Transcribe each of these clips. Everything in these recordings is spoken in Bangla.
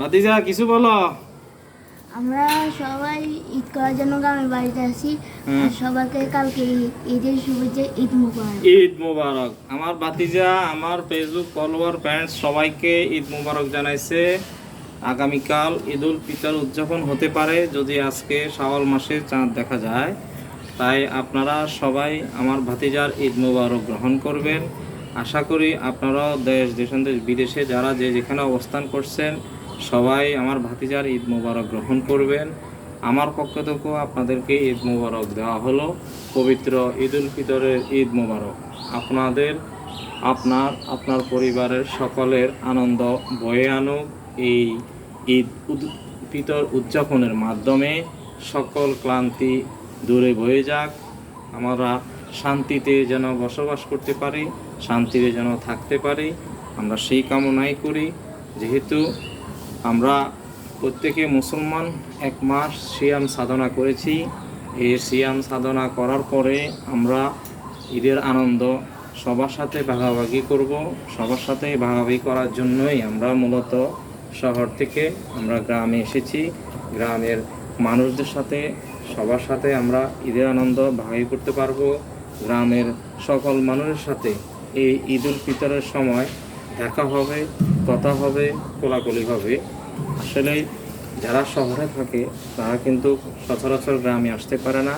ভাতিজা কিছু বলো? আমরা সবাই ঈদ করার জন্য গ্রামের বাড়িতে আছি সবাইকে কালকে ঈদের শুভেচ্ছা ঈদ মুবারক। ঈদ মোবারক। আমার ভাতিজা আমার ফেসবুক ফলোয়ার ফ্রেন্ডস সবাইকে ঈদ মুবারক জানাইছে। আগামীকাল ঈদ উল ফিতর উদযাপন হতে পারে যদি আজকে শাওয়াল মাসে চাঁদ দেখা যায়। তাই আপনারা সবাই আমার ভাতিজার ঈদ মুবারক গ্রহণ করবেন। আশা করি আপনারাও দেশ দেশান দেশ বিদেশে যারা যে যেখানে অবস্থান করছেন সবাই আমার ভাতিজার ঈদ মোবারক গ্রহণ করবেন। আমার পক্ষ থেকেও আপনাদেরকে ঈদ মোবারক দেওয়া হলো। পবিত্র ঈদ উল ফিতরের ঈদ মোবারক। আপনাদের, আপনার আপনার পরিবারের সকলের আনন্দ বয়ে আনুক এই ঈদ ফিতর উদযাপনের মাধ্যমে। সকল ক্লান্তি দূরে বয়ে যাক। আমরা শান্তিতে যেন বসবাস করতে পারি, শান্তিতে যেন থাকতে পারি। আমরা সেই কামনাই করি। যেহেতু আমরা প্রত্যেকে মুসলমান, এক মাস সিয়াম সাধনা করেছি। এই সিয়াম সাধনা করার পরে আমরা ঈদের আনন্দ সবার সাথে ভাগাভাগি করব। সবার সাথে ভাগাভাগি করার জন্যই আমরা মূলত শহর থেকে আমরা গ্রামে এসেছি। গ্রামের মানুষদের সাথে সবার সাথে আমরা ঈদের আনন্দ ভাগাভাগি করতে পারব। গ্রামের সকল মানুষের সাথে এই ঈদ উল ফিতরের সময় দেখা হবে। কথা হবে, কোলাকুলি হবে। আসলে যারা শহরে থাকে, তারা কিন্তু সচরাচর গ্রামে আসতে পারে না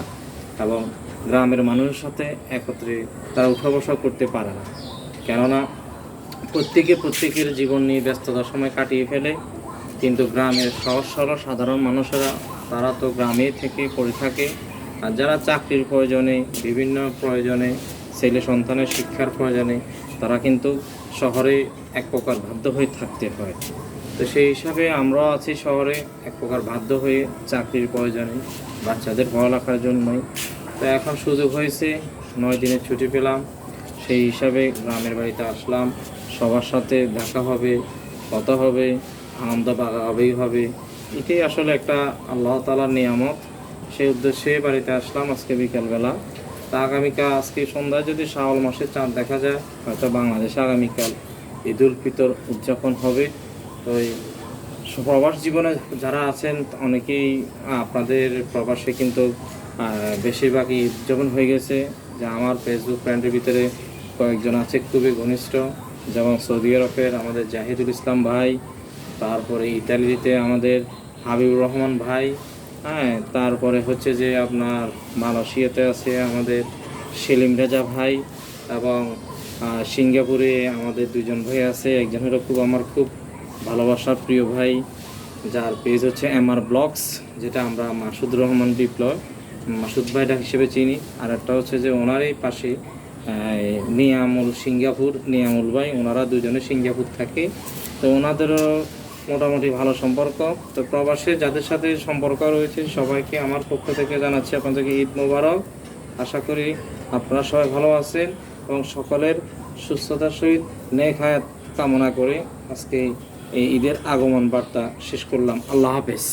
এবং গ্রামের মানুষের সাথে একত্রে তারা উঠা বসা করতে পারে না। কেননা প্রত্যেকে প্রত্যেকের জীবন নিয়ে ব্যস্ততার সময় কাটিয়ে ফেলে, কিন্তু গ্রামের সহজ সরল সাধারণ মানুষেরা, তারা তো গ্রামে থেকে পড়ে থাকে। আর যারা চাকরির প্রয়োজনে, বিভিন্ন প্রয়োজনে, ছেলে সন্তানের শিক্ষার প্রয়োজনে, তারা কিন্তু শহরে এক প্রকার বাধ্য হয়ে থাকতে হয়। তো সেই হিসাবে আমরাও আছি শহরে এক প্রকার বাধ্য হয়ে চাকরির প্রয়োজনে, বাচ্চাদের পড়ালেখার জন্যই। তো এখন সুযোগ হয়েছে, নয় দিনের ছুটি পেলাম। সেই হিসাবে গ্রামের বাড়িতে আসলাম। সবার সাথে দেখা হবে, কথা হবে, আনন্দ ভাগাভাগি হবে। এটাই আসলে একটা আল্লাহ তালার নিয়ামত। সেই উদ্দেশ্যে বাড়িতে আসলাম আজকে বিকালবেলা। তা আগামীকাল আজকে সন্ধ্যায় যদি শ্রাবণ মাসের চাঁদ দেখা যায়, হয়তো বাংলাদেশে আগামীকাল ঈদ উল ফিতর উদযাপন হবে। তো এই প্রবাস জীবনে যারা আছেন, অনেকেই আপনাদের প্রবাসে কিন্তু বেশিরভাগই উদযাপন হয়ে গেছে। যে আমার ফেসবুক ফ্রেন্ডের ভিতরে কয়েকজন আছে, খুবই ঘনিষ্ঠ। যেমন সৌদি আরবের আমাদের জাহিদুল ইসলাম ভাই, তারপরে ইতালিতে আমাদের হাবিবুর রহমান ভাই হ্যাঁ তারপরে হচ্ছে যে আপনার মালয়েশিয়াতে আছে আমাদের সেলিম রেজা ভাই এবং সিঙ্গাপুরে আমাদের দুজন ভাই আছে। একজন হলো খুব আমার খুব ভালোবাসার প্রিয় ভাই, যার পেজ হচ্ছে এম আর ব্লগস, যেটা আমরা মাসুদ রহমান বিপ্লব, মাসুদ ভাইটা হিসেবে চিনি। আর একটা হচ্ছে যে ওনারই পাশে নিয়ামুল সিঙ্গাপুর, নিয়ামুল ভাই, ওনারা দুজনে সিঙ্গাপুর থাকে। তো ওনাদেরও মোটামুটি ভালো সম্পর্ক। তো প্রবাসে যাদের সাথে সম্পর্ক রয়েছে, সবাইকে আমার পক্ষ থেকে জানাচ্ছি আপনাদেরকে ঈদ মোবারক। আশা করি আপনারা সবাই ভালো আছেন এবং সকলের সুস্থতার সহিত নেক হায়াত কামনা করে আজকে এই ঈদের আগমন বার্তা শেষ করলাম। আল্লাহ হাফেজ।